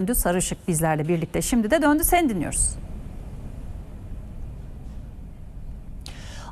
Döndü Sarışık bizlerle birlikte. Şimdi de döndü seni dinliyoruz.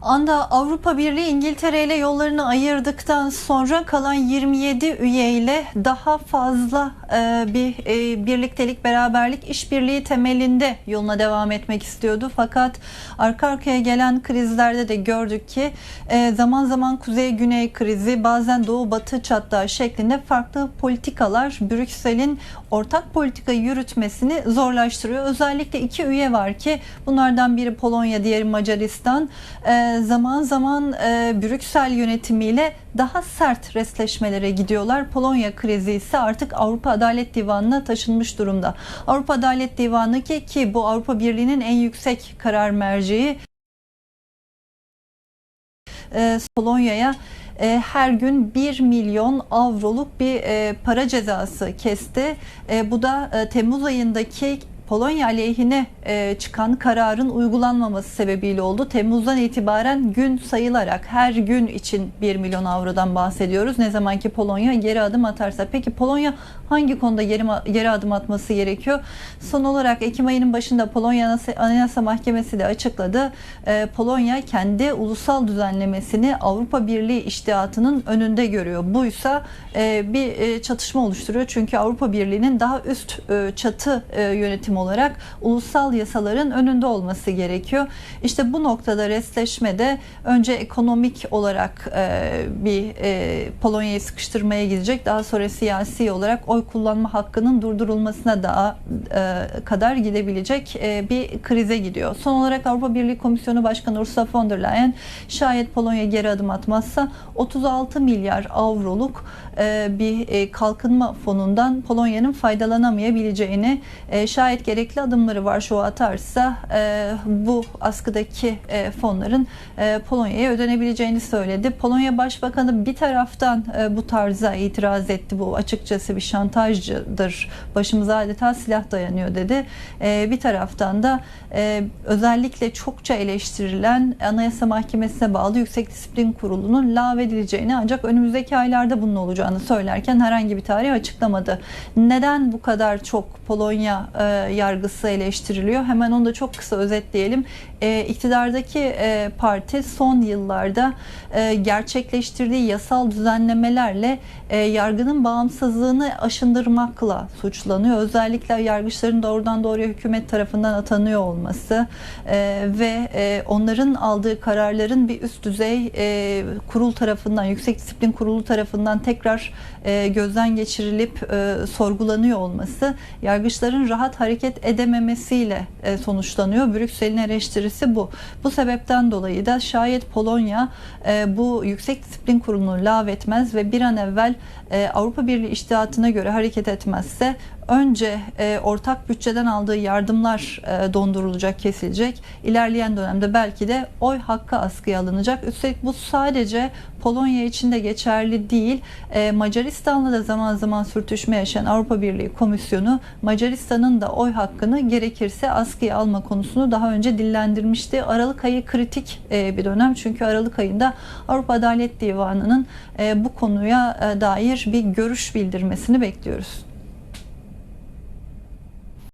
Anda Avrupa Birliği İngiltere ile yollarını ayırdıktan sonra kalan 27 üyeyle daha fazla e, bir e, birliktelik, beraberlik, işbirliği temelinde yoluna devam etmek istiyordu. Fakat arka arkaya gelen krizlerde de gördük ki e, zaman zaman kuzey-güney krizi, bazen doğu-batı çatlağı şeklinde farklı politikalar Brüksel'in ortak politika yürütmesini zorlaştırıyor. Özellikle iki üye var ki bunlardan biri Polonya, diğeri Macaristan. E, zaman zaman e, Brüksel yönetimiyle daha sert restleşmelere gidiyorlar. Polonya krizi ise artık Avrupa Adalet Divanı'na taşınmış durumda. Avrupa Adalet Divanı ki ki bu Avrupa Birliği'nin en yüksek karar merceği e, Polonya'ya e, her gün 1 milyon avroluk bir para cezası kesti. Bu da Temmuz ayındaki Polonya aleyhine e, çıkan kararın uygulanmaması sebebiyle oldu. Temmuz'dan itibaren gün sayılarak her gün için 1 milyon avrodan bahsediyoruz. Ne zaman ki Polonya geri adım atarsa. Peki Polonya hangi konuda geri, geri adım atması gerekiyor? Son olarak Ekim ayının başında Polonya Anayasa Mahkemesi de açıkladı. E, Polonya kendi ulusal düzenlemesini Avrupa Birliği iştihatının önünde görüyor. Buysa e, bir e, çatışma oluşturuyor. Çünkü Avrupa Birliği'nin daha üst e, çatı e, yönetimi olarak ulusal yasaların önünde olması gerekiyor. İşte bu noktada restleşmede önce ekonomik olarak e, bir e, Polonya'yı sıkıştırmaya gidecek. Daha sonra siyasi olarak oy kullanma hakkının durdurulmasına daha e, kadar gidebilecek e, bir krize gidiyor. Son olarak Avrupa Birliği Komisyonu Başkanı Ursula von der Leyen şayet Polonya geri adım atmazsa 36 milyar avroluk e, bir e, kalkınma fonundan Polonya'nın faydalanamayabileceğini e, şayet gerekli adımları var şu atarsa e, bu askıdaki e, fonların e, Polonya'ya ödenebileceğini söyledi. Polonya Başbakanı bir taraftan e, bu tarza itiraz etti. Bu açıkçası bir şantajcıdır. Başımıza adeta silah dayanıyor dedi. E, bir taraftan da e, özellikle çokça eleştirilen Anayasa Mahkemesi'ne bağlı Yüksek Disiplin Kurulu'nun lağvedileceğini ancak önümüzdeki aylarda bunun olacağını söylerken herhangi bir tarih açıklamadı. Neden bu kadar çok Polonya e, yargısı eleştiriliyor? Hemen onu da çok kısa özetleyelim. E, iktidardaki e, parti son yıllarda e, gerçekleştirdiği yasal düzenlemelerle e, yargının bağımsızlığını aşındırmakla suçlanıyor. Özellikle yargıçların doğrudan doğruya hükümet tarafından atanıyor olması e, ve e, onların aldığı kararların bir üst düzey e, kurul tarafından, Yüksek Disiplin Kurulu tarafından tekrar e, gözden geçirilip e, sorgulanıyor olması yargıçların rahat hareket edememesiyle e, sonuçlanıyor. Brüksel'in eleştirisi bu. Bu sebepten dolayı da şayet Polonya e, bu Yüksek Disiplin Kurulu'nu lağvetmez ve bir an evvel e, Avrupa Birliği iştihatına göre hareket etmezse önce e, ortak bütçeden aldığı yardımlar e, dondurulacak, kesilecek. İlerleyen dönemde belki de oy hakkı askıya alınacak. Üstelik bu sadece Polonya için de geçerli değil. E, Macaristan'la da zaman zaman sürtüşme yaşayan Avrupa Birliği Komisyonu Macaristan'ın da oy hakkını gerekirse askıya alma konusunu daha önce dillendirmişti. Aralık ayı kritik bir dönem çünkü Aralık ayında Avrupa Adalet Divanı'nın bu konuya dair bir görüş bildirmesini bekliyoruz.